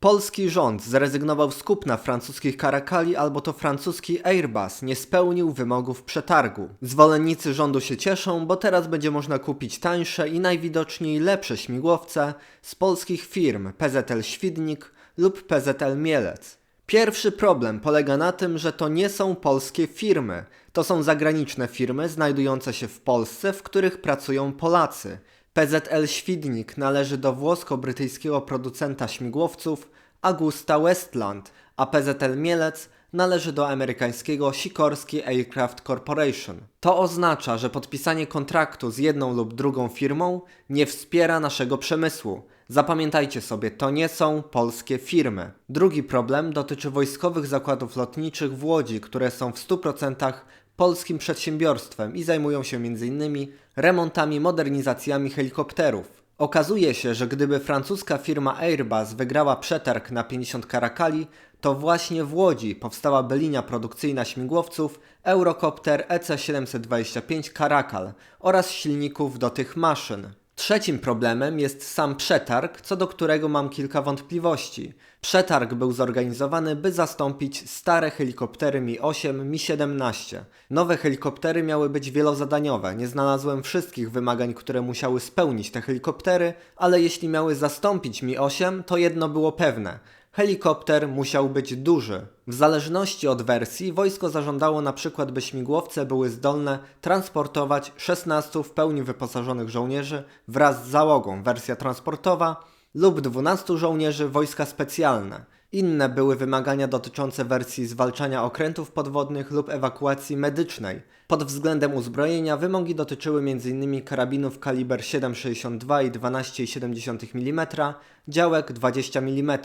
Polski rząd zrezygnował z kupna francuskich Karakali albo to francuski Airbus nie spełnił wymogów przetargu. Zwolennicy rządu się cieszą, bo teraz będzie można kupić tańsze i najwidoczniej lepsze śmigłowce z polskich firm PZL Świdnik lub PZL Mielec. Pierwszy problem polega na tym, że to nie są polskie firmy. To są zagraniczne firmy znajdujące się w Polsce, w których pracują Polacy. PZL Świdnik należy do włosko-brytyjskiego producenta śmigłowców Augusta Westland, a PZL Mielec należy do amerykańskiego Sikorsky Aircraft Corporation. To oznacza, że podpisanie kontraktu z jedną lub drugą firmą nie wspiera naszego przemysłu. Zapamiętajcie sobie, to nie są polskie firmy. Drugi problem dotyczy wojskowych zakładów lotniczych w Łodzi, które są w 100% polskim przedsiębiorstwem i zajmują się m.in. remontami, modernizacjami helikopterów. Okazuje się, że gdyby francuska firma Airbus wygrała przetarg na 50 karakali, to właśnie w Łodzi powstałaby linia produkcyjna śmigłowców Eurocopter E EC-725 Caracal oraz silników do tych maszyn. Trzecim problemem jest sam przetarg, co do którego mam kilka wątpliwości. Przetarg był zorganizowany, by zastąpić stare helikoptery Mi-8, Mi-17. Nowe helikoptery miały być wielozadaniowe. Nie znalazłem wszystkich wymagań, które musiały spełnić te helikoptery, ale jeśli miały zastąpić Mi-8, to jedno było pewne. Helikopter musiał być duży. W zależności od wersji, wojsko zażądało na przykład, by śmigłowce były zdolne transportować 16 w pełni wyposażonych żołnierzy wraz z załogą, wersja transportowa, lub 12 żołnierzy wojska specjalne. Inne były wymagania dotyczące wersji zwalczania okrętów podwodnych lub ewakuacji medycznej. Pod względem uzbrojenia wymogi dotyczyły m.in. karabinów kaliber 7,62 i 12,7 mm, działek 20 mm.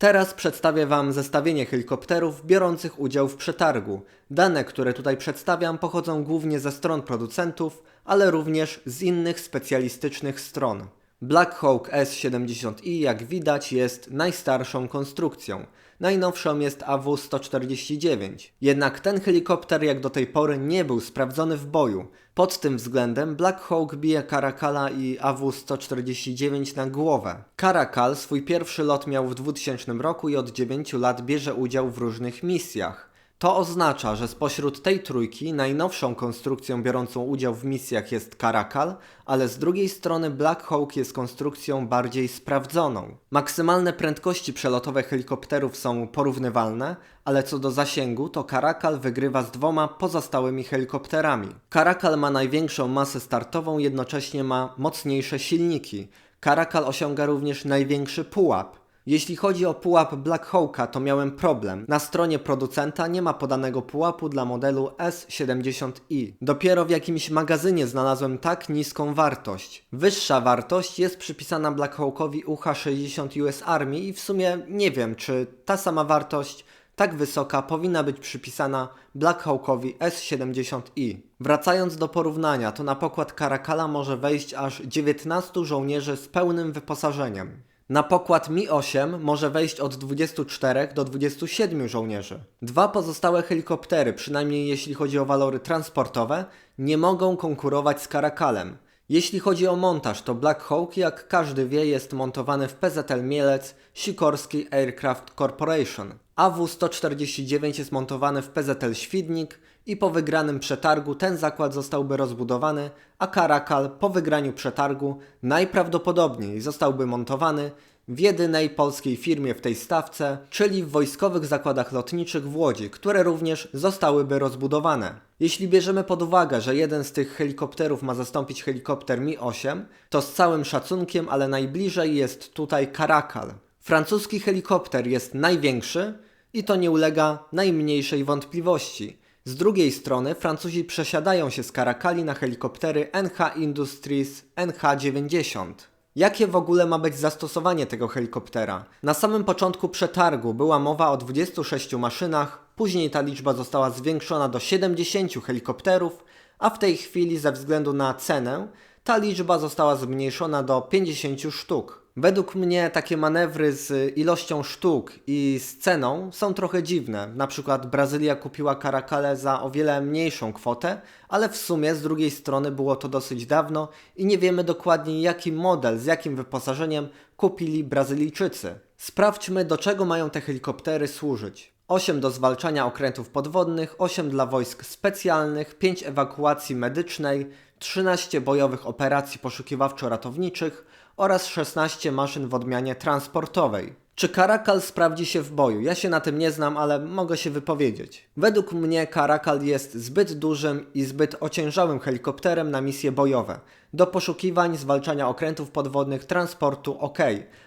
Teraz przedstawię Wam zestawienie helikopterów biorących udział w przetargu. Dane, które tutaj przedstawiam, pochodzą głównie ze stron producentów, ale również z innych specjalistycznych stron. Black Hawk S-70i, jak widać, jest najstarszą konstrukcją. Najnowszą jest AW-149. Jednak ten helikopter jak do tej pory nie był sprawdzony w boju. Pod tym względem Black Hawk bije Caracal i AW-149 na głowę. Caracal swój pierwszy lot miał w 2000 roku i od 9 lat bierze udział w różnych misjach. To oznacza, że spośród tej trójki najnowszą konstrukcją biorącą udział w misjach jest Caracal, ale z drugiej strony Black Hawk jest konstrukcją bardziej sprawdzoną. Maksymalne prędkości przelotowe helikopterów są porównywalne, ale co do zasięgu to Caracal wygrywa z dwoma pozostałymi helikopterami. Caracal ma największą masę startową, jednocześnie ma mocniejsze silniki. Caracal osiąga również największy pułap. Jeśli chodzi o pułap Black Hawka, to miałem problem. Na stronie producenta nie ma podanego pułapu dla modelu S70i. Dopiero w jakimś magazynie znalazłem tak niską wartość. Wyższa wartość jest przypisana Black Hawkowi UH-60 US Army i w sumie nie wiem, czy ta sama wartość tak wysoka powinna być przypisana Black Hawkowi S70i. Wracając do porównania, to na pokład Caracala może wejść aż 19 żołnierzy z pełnym wyposażeniem. Na pokład Mi-8 może wejść od 24 do 27 żołnierzy. Dwa pozostałe helikoptery, przynajmniej jeśli chodzi o walory transportowe, nie mogą konkurować z Caracalem. Jeśli chodzi o montaż, to Black Hawk, jak każdy wie, jest montowany w PZL Mielec Sikorsky Aircraft Corporation. AW-149 jest montowany w PZL Świdnik i po wygranym przetargu ten zakład zostałby rozbudowany, a Caracal po wygraniu przetargu najprawdopodobniej zostałby montowany w jedynej polskiej firmie w tej stawce, czyli w wojskowych zakładach lotniczych w Łodzi, które również zostałyby rozbudowane. Jeśli bierzemy pod uwagę, że jeden z tych helikopterów ma zastąpić helikopter Mi-8, to z całym szacunkiem, ale najbliżej jest tutaj Caracal. Francuski helikopter jest największy i to nie ulega najmniejszej wątpliwości. Z drugiej strony Francuzi przesiadają się z Caracali na helikoptery NH Industries NH90. Jakie w ogóle ma być zastosowanie tego helikoptera? Na samym początku przetargu była mowa o 26 maszynach, później ta liczba została zwiększona do 70 helikopterów, a w tej chwili ze względu na cenę ta liczba została zmniejszona do 50 sztuk. Według mnie takie manewry z ilością sztuk i z ceną są trochę dziwne. Na przykład Brazylia kupiła Caracale za o wiele mniejszą kwotę, ale w sumie z drugiej strony było to dosyć dawno i nie wiemy dokładnie jaki model, z jakim wyposażeniem kupili Brazylijczycy. Sprawdźmy, do czego mają te helikoptery służyć. 8 do zwalczania okrętów podwodnych, 8 dla wojsk specjalnych, 5 ewakuacji medycznej, 13 bojowych operacji poszukiwawczo-ratowniczych oraz 16 maszyn w odmianie transportowej. Czy Karakal sprawdzi się w boju? Ja się na tym nie znam, ale mogę się wypowiedzieć. Według mnie Karakal jest zbyt dużym i zbyt ociężałym helikopterem na misje bojowe. Do poszukiwań, zwalczania okrętów podwodnych, transportu ok,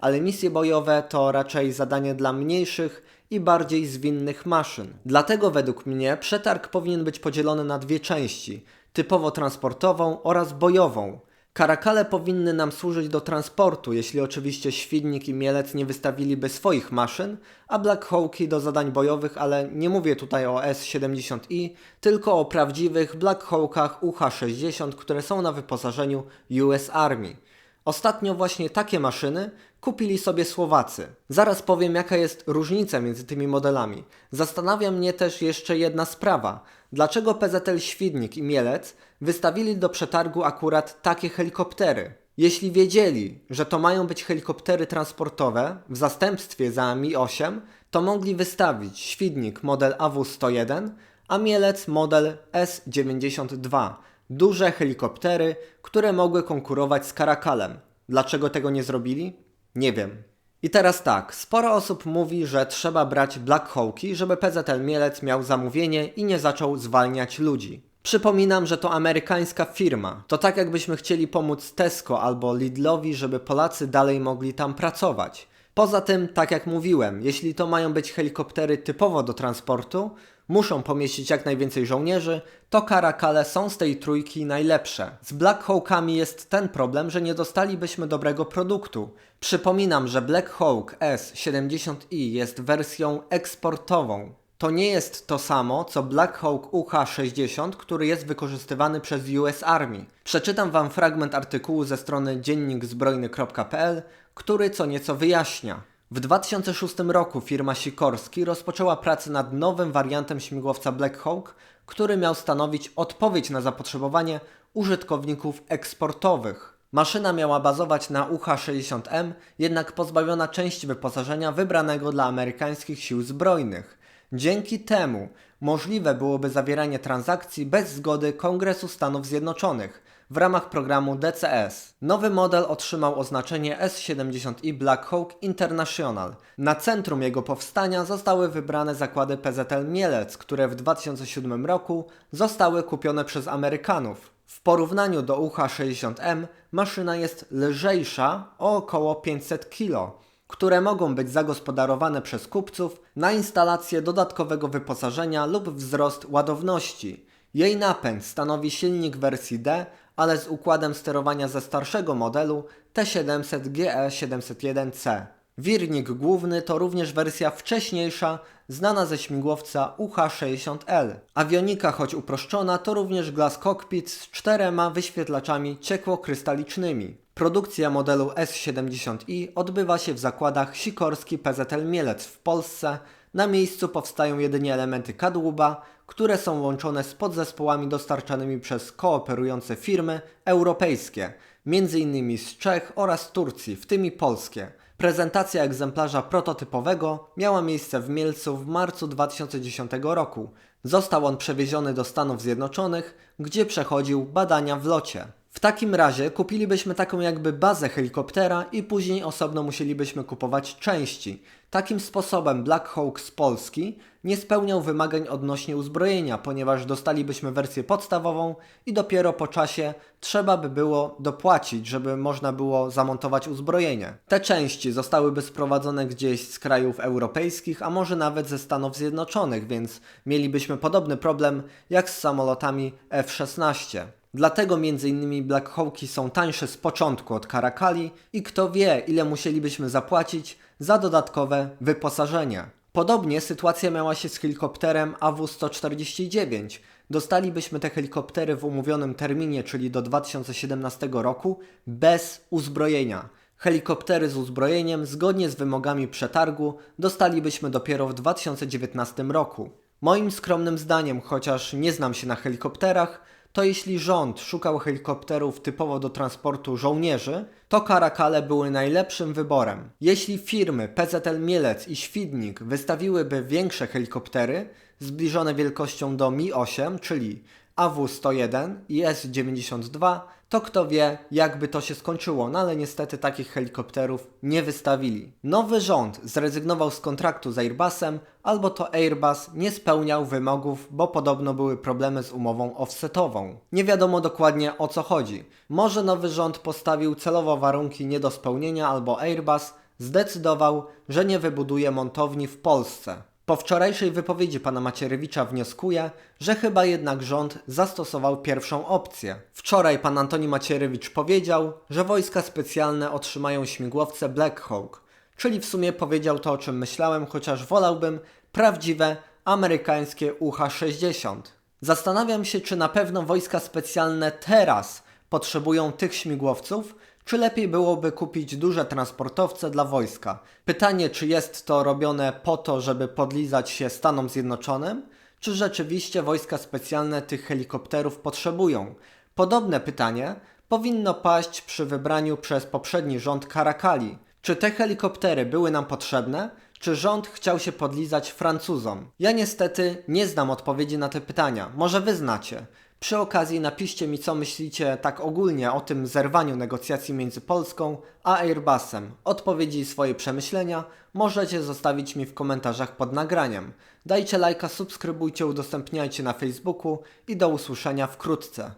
ale misje bojowe to raczej zadanie dla mniejszych i bardziej zwinnych maszyn. Dlatego według mnie przetarg powinien być podzielony na dwie części: typowo transportową oraz bojową. Karakale powinny nam służyć do transportu, jeśli oczywiście Świdnik i Mielec nie wystawiliby swoich maszyn, a Black Hawki do zadań bojowych, ale nie mówię tutaj o S-70i, tylko o prawdziwych Black Hawkach UH-60, które są na wyposażeniu US Army. Ostatnio właśnie takie maszyny kupili sobie Słowacy. Zaraz powiem, jaka jest różnica między tymi modelami. Zastanawia mnie też jeszcze jedna sprawa. Dlaczego PZL Świdnik i Mielec wystawili do przetargu akurat takie helikoptery? Jeśli wiedzieli, że to mają być helikoptery transportowe w zastępstwie za Mi-8, to mogli wystawić Świdnik model AW-101, a Mielec model S-92. Duże helikoptery, które mogły konkurować z Karakalem. Dlaczego tego nie zrobili? Nie wiem. I teraz tak, sporo osób mówi, że trzeba brać Black Hawki, żeby PZL Mielec miał zamówienie i nie zaczął zwalniać ludzi. Przypominam, że to amerykańska firma. To tak jakbyśmy chcieli pomóc Tesco albo Lidlowi, żeby Polacy dalej mogli tam pracować. Poza tym, tak jak mówiłem, jeśli to mają być helikoptery typowo do transportu, muszą pomieścić jak najwięcej żołnierzy, to Karakale są z tej trójki najlepsze. Z Black Hawkami jest ten problem, że nie dostalibyśmy dobrego produktu. Przypominam, że Black Hawk S70i jest wersją eksportową. To nie jest to samo, co Black Hawk UH-60, który jest wykorzystywany przez US Army. Przeczytam Wam fragment artykułu ze strony dziennikzbrojny.pl, który co nieco wyjaśnia. W 2006 roku firma Sikorski rozpoczęła pracę nad nowym wariantem śmigłowca Black Hawk, który miał stanowić odpowiedź na zapotrzebowanie użytkowników eksportowych. Maszyna miała bazować na UH-60M, jednak pozbawiona części wyposażenia wybranego dla amerykańskich sił zbrojnych. Dzięki temu możliwe byłoby zawieranie transakcji bez zgody Kongresu Stanów Zjednoczonych w ramach programu DCS. Nowy model otrzymał oznaczenie S70i Black Hawk International. Na centrum jego powstania zostały wybrane zakłady PZL Mielec, które w 2007 roku zostały kupione przez Amerykanów. W porównaniu do UH-60M maszyna jest lżejsza o około 500 kg które mogą być zagospodarowane przez kupców na instalację dodatkowego wyposażenia lub wzrost ładowności. Jej napęd stanowi silnik wersji D, ale z układem sterowania ze starszego modelu T700GE701C. Wirnik główny to również wersja wcześniejsza, znana ze śmigłowca UH-60L. Awionika, choć uproszczona, to również glass cockpit z czterema wyświetlaczami ciekłokrystalicznymi. Produkcja modelu S70i odbywa się w zakładach Sikorski PZL Mielec w Polsce. Na miejscu powstają jedynie elementy kadłuba, które są łączone z podzespołami dostarczanymi przez kooperujące firmy europejskie, m.in. z Czech oraz Turcji, w tym i polskie. Prezentacja egzemplarza prototypowego miała miejsce w Mielcu w marcu 2010 roku. Został on przewieziony do Stanów Zjednoczonych, gdzie przechodził badania w locie. W takim razie kupilibyśmy taką jakby bazę helikoptera i później osobno musielibyśmy kupować części. Takim sposobem Black Hawk z Polski nie spełniał wymagań odnośnie uzbrojenia, ponieważ dostalibyśmy wersję podstawową i dopiero po czasie trzeba by było dopłacić, żeby można było zamontować uzbrojenie. Te części zostałyby sprowadzone gdzieś z krajów europejskich, a może nawet ze Stanów Zjednoczonych, więc mielibyśmy podobny problem jak z samolotami F-16. Dlatego m.in. Black Hawki są tańsze z początku od Karakali i kto wie ile musielibyśmy zapłacić za dodatkowe wyposażenie. Podobnie sytuacja miała się z helikopterem AW-149. Dostalibyśmy te helikoptery w umówionym terminie, czyli do 2017 roku, bez uzbrojenia. Helikoptery z uzbrojeniem, zgodnie z wymogami przetargu, dostalibyśmy dopiero w 2019 roku. Moim skromnym zdaniem, chociaż nie znam się na helikopterach, to jeśli rząd szukał helikopterów typowo do transportu żołnierzy, to Karakale były najlepszym wyborem. Jeśli firmy PZL Mielec i Świdnik wystawiłyby większe helikoptery, zbliżone wielkością do Mi-8, czyli AW-101 i S-92, to kto wie, jakby to się skończyło, no ale niestety takich helikopterów nie wystawili. Nowy rząd zrezygnował z kontraktu z Airbusem, albo to Airbus nie spełniał wymogów, bo podobno były problemy z umową offsetową. Nie wiadomo dokładnie o co chodzi. Może nowy rząd postawił celowo warunki nie do spełnienia, albo Airbus zdecydował, że nie wybuduje montowni w Polsce. Po wczorajszej wypowiedzi pana Macierewicza wnioskuję, że chyba jednak rząd zastosował pierwszą opcję. Wczoraj pan Antoni Macierewicz powiedział, że wojska specjalne otrzymają śmigłowce Black Hawk, czyli w sumie powiedział to o czym myślałem, chociaż wolałbym prawdziwe amerykańskie UH-60. Zastanawiam się, czy na pewno wojska specjalne teraz potrzebują tych śmigłowców, czy lepiej byłoby kupić duże transportowce dla wojska? Pytanie, czy jest to robione po to, żeby podlizać się Stanom Zjednoczonym, czy rzeczywiście wojska specjalne tych helikopterów potrzebują? Podobne pytanie powinno paść przy wybraniu przez poprzedni rząd Karakali. Czy te helikoptery były nam potrzebne? Czy rząd chciał się podlizać Francuzom? Ja niestety nie znam odpowiedzi na te pytania. Może wy znacie. Przy okazji napiszcie mi, co myślicie tak ogólnie o tym zerwaniu negocjacji między Polską a Airbusem. Odpowiedzi i swoje przemyślenia możecie zostawić mi w komentarzach pod nagraniem. Dajcie lajka, subskrybujcie, udostępniajcie na Facebooku i do usłyszenia wkrótce.